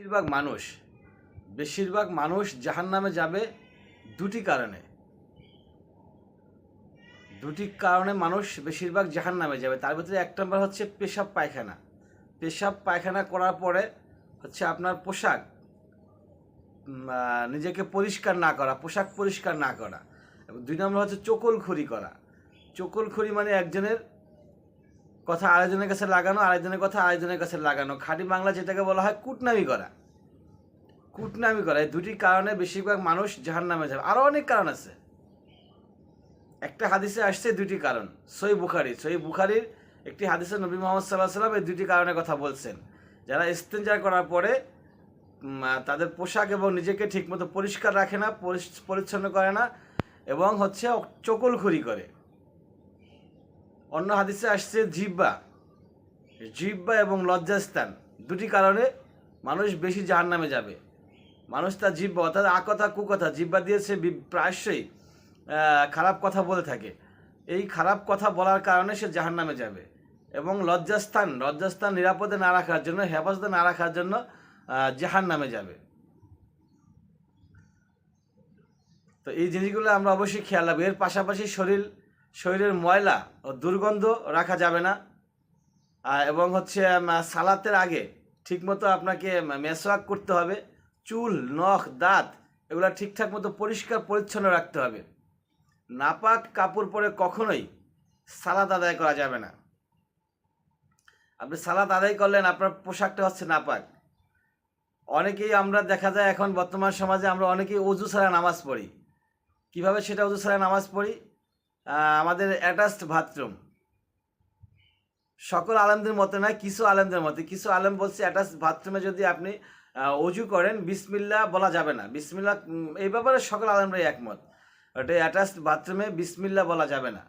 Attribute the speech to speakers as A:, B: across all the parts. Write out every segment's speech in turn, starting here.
A: বেশিরভাগ মানুষ বেশিরভাগ মানুষ জাহান নামে যাবে দুটি কারণে। দুটি কারণে মানুষ বেশিরভাগ জাহান নামে যাবে। তার ভিতরে এক নম্বর হচ্ছে পেশাব পায়খানা। পেশাব পায়খানা করার পরে হচ্ছে আপনার পোশাক নিজেকে পরিষ্কার না করা, পোশাক পরিষ্কার না করা। এবং দুই নম্বর হচ্ছে চকলখড়ি করা। চকলখড়ি মানে একজনের কথা আরেকজনের কাছে লাগানো, আরেকজনের কথা আরেকজনের কাছে লাগানো। খাঁটি বাংলা যেটাকে বলা হয় কুটনামি করা। কুটনামি করা, এই দুটি কারণে বেশিরভাগ মানুষ জাহান নামে যাবে। আরও অনেক কারণ আছে। একটা হাদিসে আসছে দুটি কারণ সই বুখারি। সই বুখারির একটি হাদিসে নবী মোহাম্মদ সাল্লাহ সাল্লাম এই দুটি কারণের কথা বলছেন। যারা ইস্তেঞ্জার করার পরে তাদের পোশাক এবং নিজেকে ঠিকমতো পরিষ্কার রাখে না পরিচ্ছন্ন করে না, এবং হচ্ছে চকলখড়ি করে। অন্য হাদিসে আসছে জিব্বা জিব্বা এবং লজ্জাস্থান দুটি কারণে মানুষ বেশি জাহান নামে যাবে। মানুষ তার জিব্বা অর্থাৎ আকথা কুকথা জিব্বা দিয়ে সে প্রায়শই খারাপ কথা বলে থাকে। এই খারাপ কথা বলার কারণে সে জাহান নামে যাবে এবং লজ্জাস্থান লজ্জাস্থান নিরাপদে না রাখার জন্য, হেফাজতে না রাখার জন্য জাহান নামে যাবে। তো এই জিনিসগুলো আমরা অবশ্যই খেয়াল রাখব। এর পাশাপাশি শরীর শরীরের ময়লা ও দুর্গন্ধ রাখা যাবে না। এবং হচ্ছে সালাতের আগে ঠিকমতো আপনাকে মেসওয়াক করতে হবে। চুল, নখ, দাঁত এগুলো ঠিকঠাক মতো পরিষ্কার, পরিচ্ছন্ন রাখতে হবে। নাপাক কাপড় পরে কখনোই সালাদ আদায় করা যাবে না। আপনি সালাদ আদায় করলেন, আপনার পোশাকটা হচ্ছে নাপাক। অনেকেই আমরা, দেখা যায় এখন বর্তমান সমাজে আমরা অনেকেই অজু ছাড়া নামাজ পড়ি। কীভাবে সেটা অজু ছাড়া নামাজ পড়ি? আমাদের অ্যাটাচড বাথরুম সকল আলেমদের মতে নয়, কিছু আলেমদের মতে। কিছু আলেম বলছে অ্যাটাচ বাথরুমে যদি আপনি অজু করেন বিসমিল্লা বলা যাবে না। বিসমিল্লা এই ব্যাপারে সকল আলেমরাই একমত। ওটা অ্যাটাচ বাথরুমে বিসমিল্লা বলা যাবে না।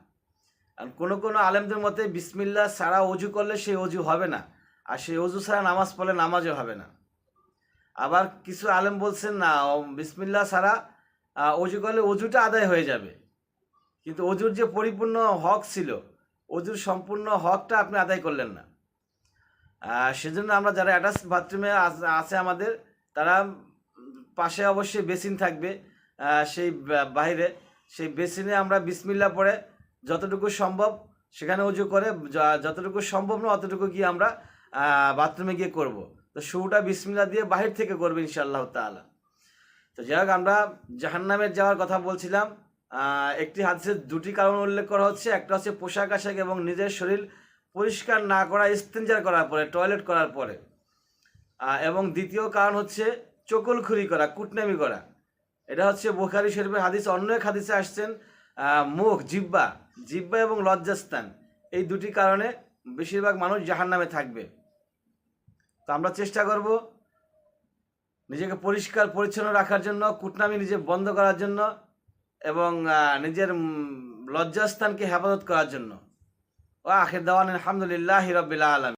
A: আর কোনো কোনো আলেমদের মতে বিসমিল্লা ছাড়া অজু করলে সেই অজু হবে না। আর সেই অজু ছাড়া নামাজ পড়লে নামাজও হবে না। আবার কিছু আলেম বলছেন না বিসমিল্লা ছাড়া অজু করলে অজুটা আদায় হয়ে যাবে। কিন্তু অজুর যে পরিপূর্ণ হক ছিল, অজুর সম্পূর্ণ হকটা আপনি আদায় করলেন না। সেজন্য আমরা যারা অ্যাটাচ বাথরুমে আছে আমাদের, তারা পাশে অবশ্যই বেসিন থাকবে সেই বাইরে সেই বেসিনে আমরা বিসমিল্লা পরে যতটুকু সম্ভব সেখানে উজু করে যতটুকু সম্ভব না অতটুকু গিয়ে আমরা বাথরুমে গিয়ে করব। তো শুরুটা বিসমিল্লা দিয়ে বাহির থেকে করবে ইনশাআল্লাহ তাআলা। তো যাই হোক, আমরা জাহান্নামের যাওয়ার কথা বলছিলাম। একটি হাদিসের দুটি কারণ উল্লেখ করা হচ্ছে। একটা হচ্ছে পোশাক আশাক এবং নিজের শরীর পরিষ্কার না করা ইস্তেঞ্জার করার পরে, টয়লেট করার পরে। এবং দ্বিতীয় কারণ হচ্ছে চকলখুরি করা, কুটনামি করা। এটা হচ্ছে বোখারি শরীফের হাদিস, অন্য এক হাদিসে আসছেন মুখ জিব্বা জিব্বা এবং লজ্জাস্থান। এই দুটি কারণে বেশিরভাগ মানুষ জাহান্নামে থাকবে। তো আমরা চেষ্টা করব নিজেকে পরিষ্কার, পরিচ্ছন্ন রাখার জন্য, কুটনামি নিজে বন্ধ করার জন্য এবং নিজের লজ্জাস্থানকে হেফাজত করার জন্য। ও আখির দাওয়ান আলহামদুলিল্লাহ হিরবিল্লা আলম